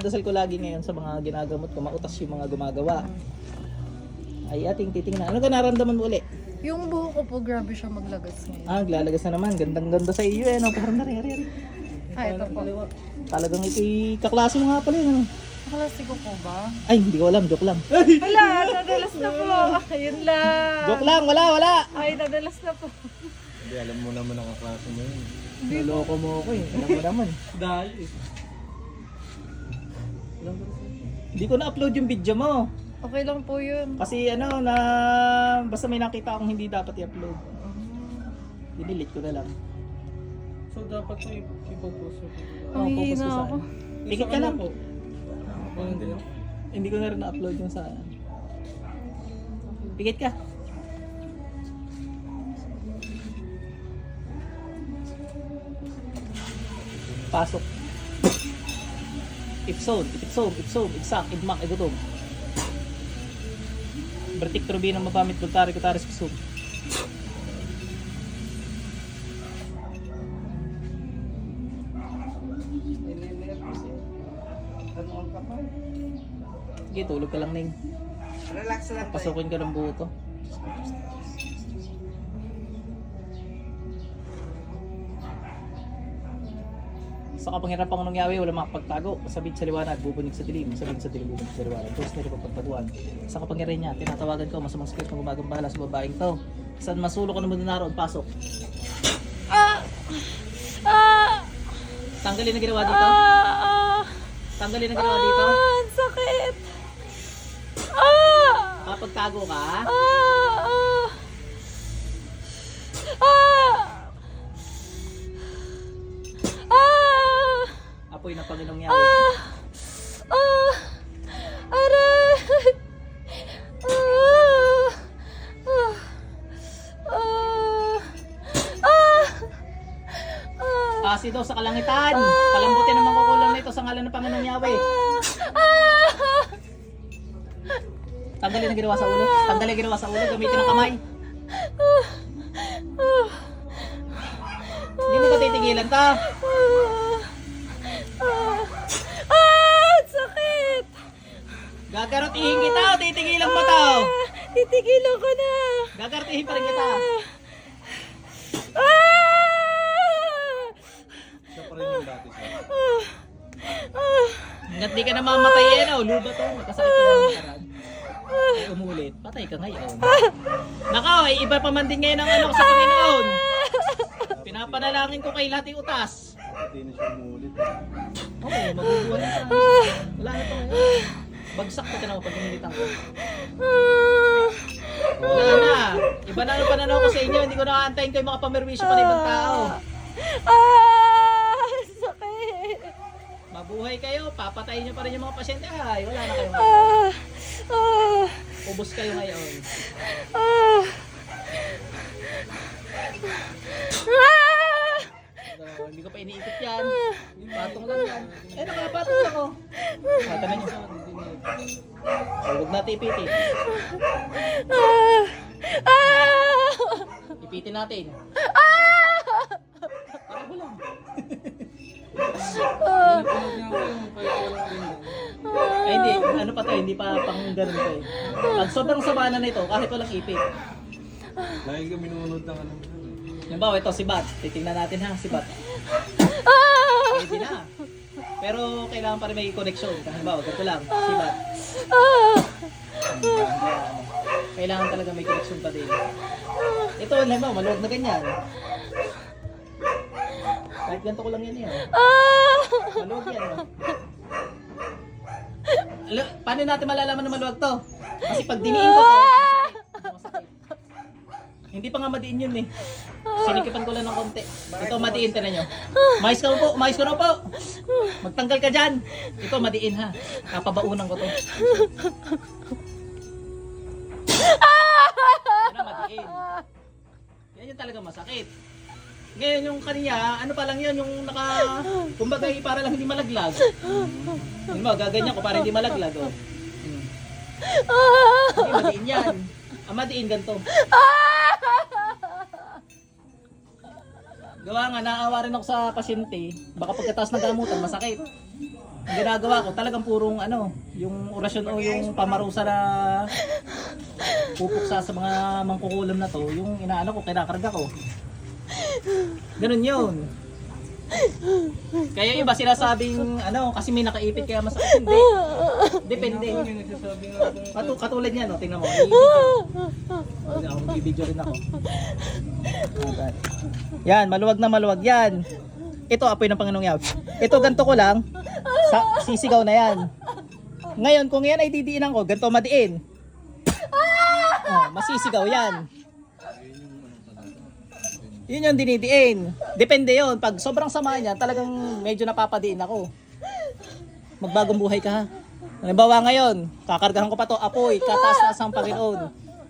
Dasal ko lagi ngayon sa mga ginagamot ko, mautas yung mga gumagawa. Ay ating titingnan. Ano ka naramdaman mo uli? Yung buho ko po, grabe siya maglagas ngayon. Ah, glalagas na naman. Gandang ganda sa iyo eh. No? Parang nari, ari, ari. Ah, ito po. Talagang iti kaklase mo nga pala yun. Ano? Kaklase ko po ba? Ay, hindi ko alam. Joke lang. Wala, nadalas na po. Ayun lang. Joke lang. Wala, wala. Ay, nadalas na po. Hindi, alam mo naman ang kaklase mo yun. Naloko mo ako eh. Alam mo naman. Dahil. Hindi ko na-upload yung video mo. Okay lang po yun. Kasi ano, na basta may nakita akong hindi dapat i-upload. Dinilit ko na lang. So, dapat ko ipopost mo. Oo, Ang focus hihina ko ako. ano. Pikit ka lang. Hindi. Hindi ko na rin na-upload yung sa... Pikit ka. Pasok. Ipsod, ipsod, ipsod, igsak, igmak, igutom. Bertik turbina mapamit bultari kutaris kusum. Sige, tulog ka lang, Ning. Relax lang. Pasukin ka ng buo to. Sa kapangyarihan pang nangyawi, wala makapagtago. Sabid sa liwanag, bubunig sa dilim. Sabid sa dilim, bubunig sa liwanag. Diyos na rin pagpagpaduan. Sa kapangyarihan niya, tinatawagan ko, masamang sakit ng gumagambala sa babaeng to. Saan masulo ka naman naroon, pasok. Ah! Ah! Tanggalin ang ginawa dito. Ah! Tanggalin ang ginawa dito. Ah! Ang sakit! Ah! Kapag tago ka, Ah! Ah! Ah! Apoy ng Panginoong Yahweh. Ah! Ah! Aray! Ah! Ah! Ah! Ah! Ah! Asido sa kalangitan. Palambutin ang makukulang nito sa ngalan ng Panginoong Yahweh. Ah! Tanggalin ang ginawa sa ulo. Tanggalin ang ginawa sa ulo. Gamitin ang kamay. Ah! Hindi mo ba titigilan ta? Gagarutihin kita o titigilan mo to? Ah! Titigilan ko na! Gagarutihin pa rin kita. Ah! Siya pa rin yung dati siya. Ah! Hanggat di ka na mamatay yan o. Luba to. Magkasakit ka ng makaraan. Ay umulit. Patay ka ngayon. Nakaw, ay iba pa man din ngayon ang ano ko sa Panginoon. Pinapanalangin ko kay lahat yung utas. Hindi na siya umulit. Oo, maguguwan na. Wala na to ngayon. Bagsak ko tinaw pag inilitan ko. Ah! Wala na. Iba na ang pananaw ko sa inyo. Hindi ko nakaantayin kayo mga pamerwisyo pa ng ibang tao. Ah! Sakit! Mabuhay kayo. Papatayin nyo pa rin yung mga pasyente. Ay, wala na kayo. Ah! Ah! Ubus kayo ngayon. Ah! Ah! Hindi ko pa iniikot yan. Patong lang yan. Eh, nakapatong. Mata na nyo. Oh, huwag natin ipitin. Ah! Ah! Ipitin natin. Para mo lang. Ah! Ay, hindi. Ano pa to? Hindi pa pang ganun to eh. Pag sobrang sabana na ito, kahit walang ipit. Lagi ka minunod ng ano. Yung ba, ito si Bat. Titingnan natin ha, si Bat. Kailangan pa rin may connection. Halimbawa, ganito lang, si Bat. Ah! Kailangan talaga may connection pa din. Ito, halimbawa, maluwag na ganyan. Kahit ganito ko lang yan yan. Ah! Maluwag yan. Oh. Alo, paano natin malalaman na maluwag to? Kasi pag diniin ko to. Hindi pa nga madiin yun eh. Sinikipan ko lang ng konti. Ito madiin, tinan nyo. Mais ka po, mais ka na po. Magtanggal ka dyan. Ito madiin ha. Kapabaunan ko to. Yan ang madiin. Yan yung talaga masakit. Ngayon yung kanya, ano pa lang yun, yung naka, kumbaga eh, para lang hindi malaglag. Yun mo, gaganyan ko para hindi malaglag. Oh. Hmm. Hindi, madiin yan. Ang madiin ganito. Gawa nga, naawa rin ako sa pasyente. Baka pagkatapos ng gamutan, masakit. Ang ginagawa ko talagang purong ano, yung orasyon o yung pamarusa na pupuksa sa mga mangkukulam na to, yung inaano ko, kinakarga ko. Ganun yun. Kaya iba sinasabing ano, kasi may nakaipit kaya masakit. Hindi. Depende. Yung nagsasabi nga kung katulad niya, no? tingnan mo. May ako, magbibideo rin ako. Yan, maluwag na maluwag yan. Ito, apoy ng Panginoong Yaw. Ito, ganito ko lang. Sa, sisigaw na yan. Ngayon, kung yan ay didiinan ko, ganito madiin. Oh, masisigaw yan. Yun yung dinidiin. Depende yon Pag sobrang sama niya, talagang medyo napapadiin ako. Magbagong buhay ka ha. Halimbawa ngayon, kakargahan ko pa to, apoy, kataas-taas ang Panginoon.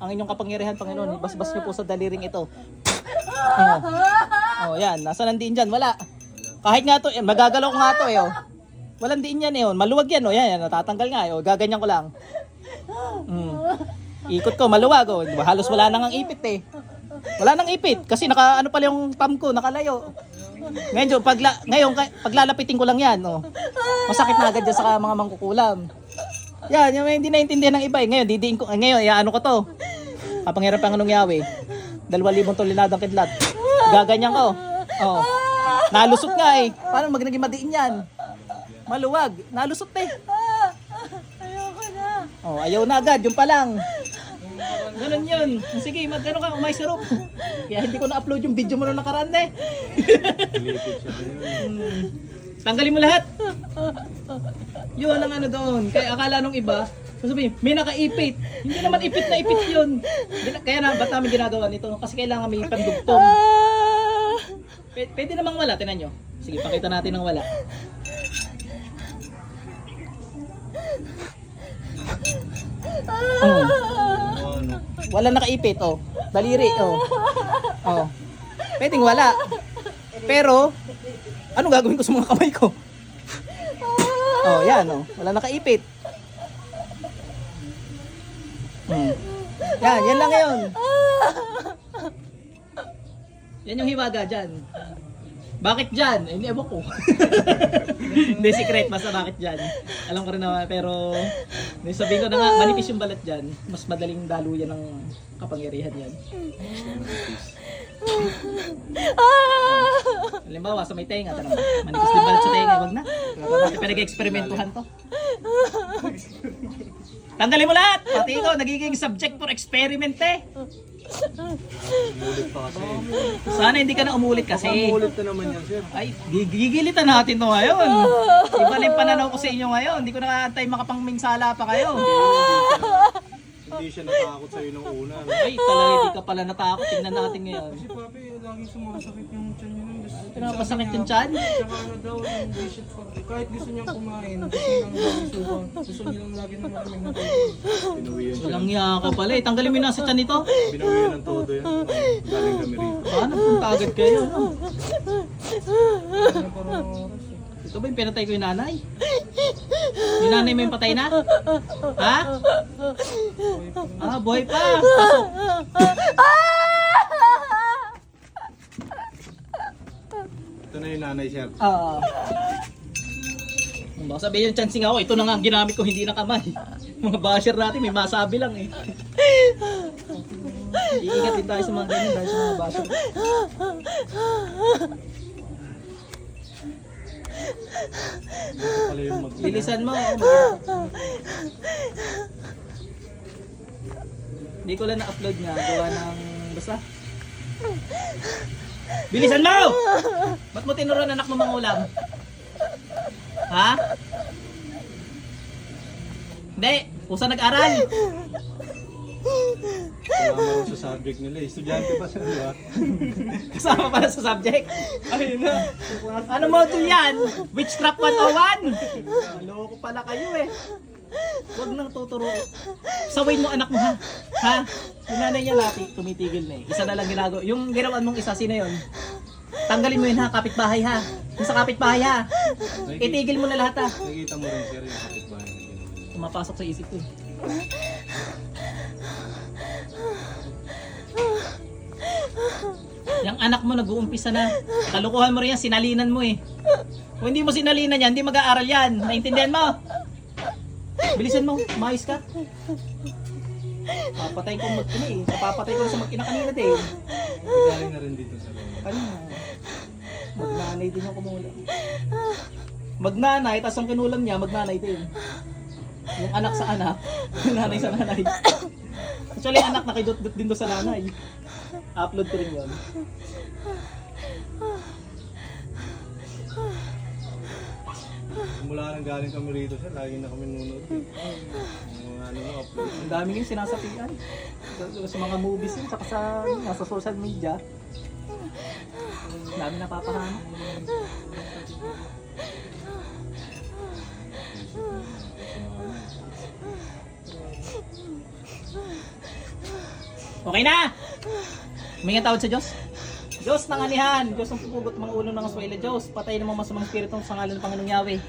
Ang inyong kapangyarihan, Panginoon, basbas niyo po sa daliring ito. Oh, yan, nasa nandiin dyan, wala. Kahit nga to, eh, magagalaw ko nga to eh, oh. Walang diin yan eh, oh. maluwag yan, oh. yan, yan, natatanggal nga, eh, oh. gaganyan ko lang. Mm. Ikot ko, maluwag, oh. Halos wala nang ang ipit eh. Wala nang ipit, kasi naka, ano pala yung thumb ko, nakalayo. Ngayon, pagla, ngayon, paglalapitin ko lang yan, oh. Masakit na agad dyan sa mga mangkukulam. Yan, yung hindi naintindihan ng iba eh. Ngayon, didiin ko, eh, ngayon, ano ko to. Kapangyarihan Panginoong Yahweh. Dalawa libong tulinadang kidlat. Gaganyan ko. Oh. Nalusot nga eh. Paano mag naging madiin yan? Maluwag. Nalusot eh. Ayoko na. Oh, ayaw na agad. Yung pa lang. Ganun yun. Sige, magkano ka, umay sirup. Kaya hindi ko na-upload yung video mo nung nakaraan eh. Tanggalin mo lahat. Yun ang ano doon. Kaya akala nung iba, sasabihin, may nakaipit. Hindi naman ipit na ipit yun. Kaya na, ba't namin ginagawa nito? Kasi kailangan may pandugtong. P- pwede namang wala, tinan nyo. Sige, pakita natin ng wala. Oh? Wala nakaipit, oh. Daliri, oh. Oh. Pwedeng wala. Pero, anong gagawin ko sa mga kamay ko? Oh, yan, oh. Wala nakaipit. Hmm. Yan, yan lang yun. Yan yung hiwaga dyan. Bakit dyan? Eh, Hindi, ewan ko. Hindi, secret. Basta bakit dyan. Alam ko rin naman, pero hindi sabihin ko na nga, manipis yung balat dyan. Mas madaling daluyan ng kapangyarihan yan. Halimbawa, sa may tenga, tanong manipis din balat sa tenga, wag na. Natin pinag-eksperimentuhan to. Tanggalin mo lahat! Pati ikaw, nagiging subject for experiment eh. Umulit pa kasi. Sana hindi ka na umulit kasi. Umulit na naman yan, sir. Ay, gigilitan natin to ngayon. Iba na yung pananaw ko sa inyo ngayon. Hindi ko nakantay makapangminsala pa kayo. Hindi siya natakot sa'yo nung una. no? Ay, talaga hindi ka pala natakot. Tingnan natin ngayon. Kasi papi, laging sumasakit yung tiyan niya Pinapasakit yung tiyan? Tsaka ano daw, hindi siya, kahit gusto niyang kumain, niya lang lagi na maraming na Pinuwian siya. Walang pala eh. Tanggalin mo yung nasa tiyan nito. Binawian ng todo yan. Galing kami rito. Paano punta agad kayo? No? Ano parang oras eh. Ito ba yung pinatay ko yung nanay? Yung nanay mo yung patay na? Ha? Ah, boy pa. Pasok. Ito na yung nanay, sir. Ah. Baka sabihin yung chancing ako, ito na nga ang ginamit ko, hindi na kamay. Mga basher natin, may masabi lang eh. Iingat din tayo sa mga ganyan dahil sa mga basher. Bilisan mo. oh, Hindi ko lang na-upload nga, gawa ng basta. Bilisan mo! Ba't mo tinuruan anak mo mga ulam? Ha? Hindi, usa nag-aral. Kasama sa subject nila. eh. Estudyante pa siya, di ba? Kasama pala sa subject. Ayun na. Ano module yan? Witchcraft 101? Loko pala kayo eh. Huwag nang tuturo. Sawayin mo anak mo ha. Ha? Yung nanay niya lati, tumitigil na eh. Isa na lang ginagawa. Yung ginawan mong isa, sino yun? Tanggalin mo yun ha, kapitbahay ha. Yung sa kapitbahay ha. Itigil mo na lahat ha. Nakikita mo rin, sir, yung kapitbahay na. Tumapasok sa isip ko eh. Yung anak mo nag-uumpisa na. Kalukuhan mo rin yan, sinalinan mo eh. Kung hindi mo sinalina yan, hindi mag-aaral yan. Naintindihan mo? Bilisan mo, mais ka. Papatay ko mag-ina eh. Papatay ko sa mag-ina kanina din. Galing na rin dito sa loob. Kanina. Magnanay din yung kumulam. Magnanay, tapos ang kinulam niya, magnanay din. Yung anak sa anak, nanay sa nanay. Actually, anak nakidot-dot din doon sa nanay. Upload ko rin yun. Simula nang galing kami rito sir, lagi na kami nunod. mga ano upload. Ang dami yung sinasapian. Sa, sa mga movies yun, saka sa, nasa social media. Ang dami napapahanap. Okay na! Huminga tawad sa Diyos. Diyos ng anihan, Diyos ang pupugot mga ulo ng aswela, Diyos, patay ng mga masamang spiritong sa ngalan ng Panginoong Yahweh.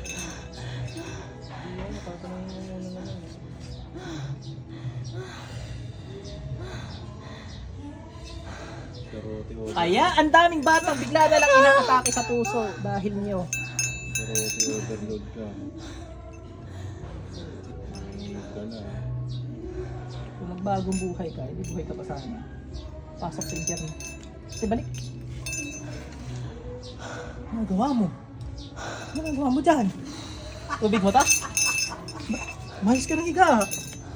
Kaya ang daming bata bigla na lang inaatake sa puso dahil niyo. Karote overload ka. Kung magbagong buhay ka, hindi buhay ka pa sana. Pasok sa internet. Kasi balik. Ano gawa mo? Ano ang gawa mo dyan? Tubig mo ta? Mahis ka ng iga.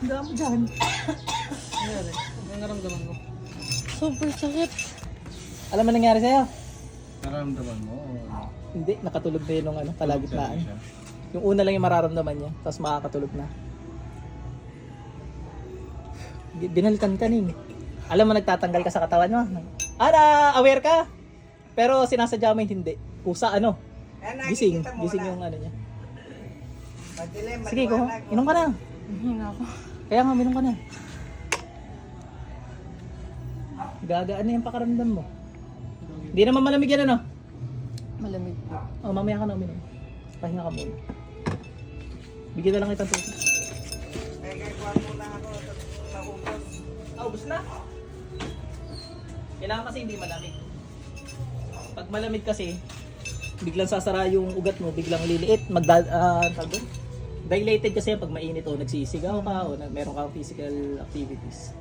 Ang gawa mo dyan. Ano naramdaman mo? Super sakit. Alam mo nangyari sa'yo? Nararamdaman mo? o? Hindi, nakatulog na yun nung ano, kalagitnaan. Siya. Yung una lang yung mararamdaman niya, tapos makakatulog na. Binalikan ka ning. Alam mo nagtatanggal ka sa katawan mo. Ara, aware ka. Pero sinasadya mo yung hindi. Kusa ano, Ayan, gising, gising yung ano niya. Sige, ko, inom ka na. Hina ako. Kaya nga, minom ka na. Gagaan na yung pakaramdam mo. Hindi naman malamig yan ano. Malamig po. Oh, mamaya ka na uminom. Pahinga ka muna. Bigyan na lang kitang tubig. Ay, gagawa muna ako. Naubos. Ah, ubos na. Kailangan kasi hindi malamig. Pag malamig kasi, biglang sasara yung ugat mo, biglang liliit, magda ah, tawag doon? dilated kasi pag mainit o nagsisigaw ka o na, meron kang physical activities.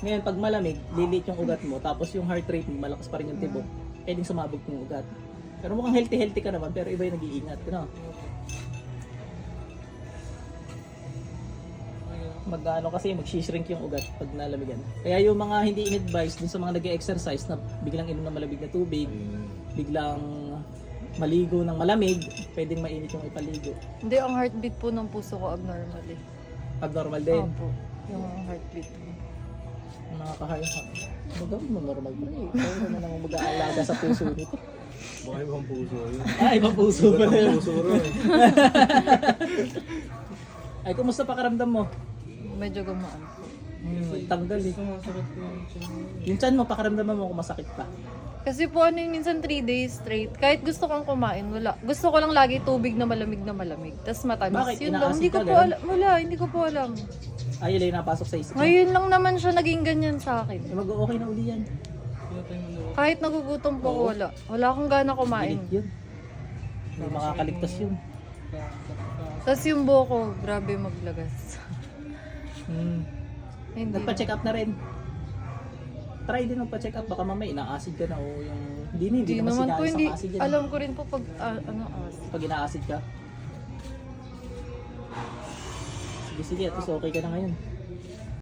Ngayon, pag malamig, liliit yung ugat mo, tapos yung heart rate mo, malakas pa rin yung tibok, pwedeng sumabog yung ugat. Pero mukhang healthy-healthy ka naman, pero iba yung nag-iingat. Ano? Mag-ano kasi mag-shrink yung ugat pag nalamigan. Kaya yung mga hindi in-advise dun sa mga nag-exercise na biglang inom ng malamig na tubig, biglang maligo ng malamig, pwedeng mainit yung ipaligo. Hindi, ang heartbeat po ng puso ko abnormal eh. Abnormal din. Opo. Yung heartbeat ko. Ang nakakahaya ka. Ano gawin mo normal pre? Kaya na naman mag-aalaga sa puso nito. Baka ibang puso yun. Ah, ibang puso Ba't pa ang yun. puso rin? Ay, kumusta pakaramdam mo? Medyo gumaan po. Hmm, tanggal eh. Sumasakit ko yung tiyan chan mo, kung masakit pa. Kasi po ano yung minsan 3 days straight, kahit gusto kong kumain, wala. Gusto ko lang lagi tubig na malamig na malamig. Tapos matamis. Bakit? Yun lang. Hindi ko ka, po ganun? alam. Wala, hindi ko po alam. Ay, yun yung napasok sa isip mo. Ngayon lang naman siya naging ganyan sa akin. Eh, mag-okay na uli yan. Kahit nagugutom po ako, wala. Wala akong gana kumain. Pilit yun. Hindi makakaligtas yun. Tapos yung buhok ko, grabe maglagas. Hmm. Hindi. Nagpa-check up na rin. Try din magpa-check up. Baka mamaya ina-acid ka na o yung... Hindi hindi, Hindi naman po, hindi. acid. Alam ko rin po pag, ah, ano, as. Pag ina-acid ka. Sige, sige. At least okay ka na ngayon.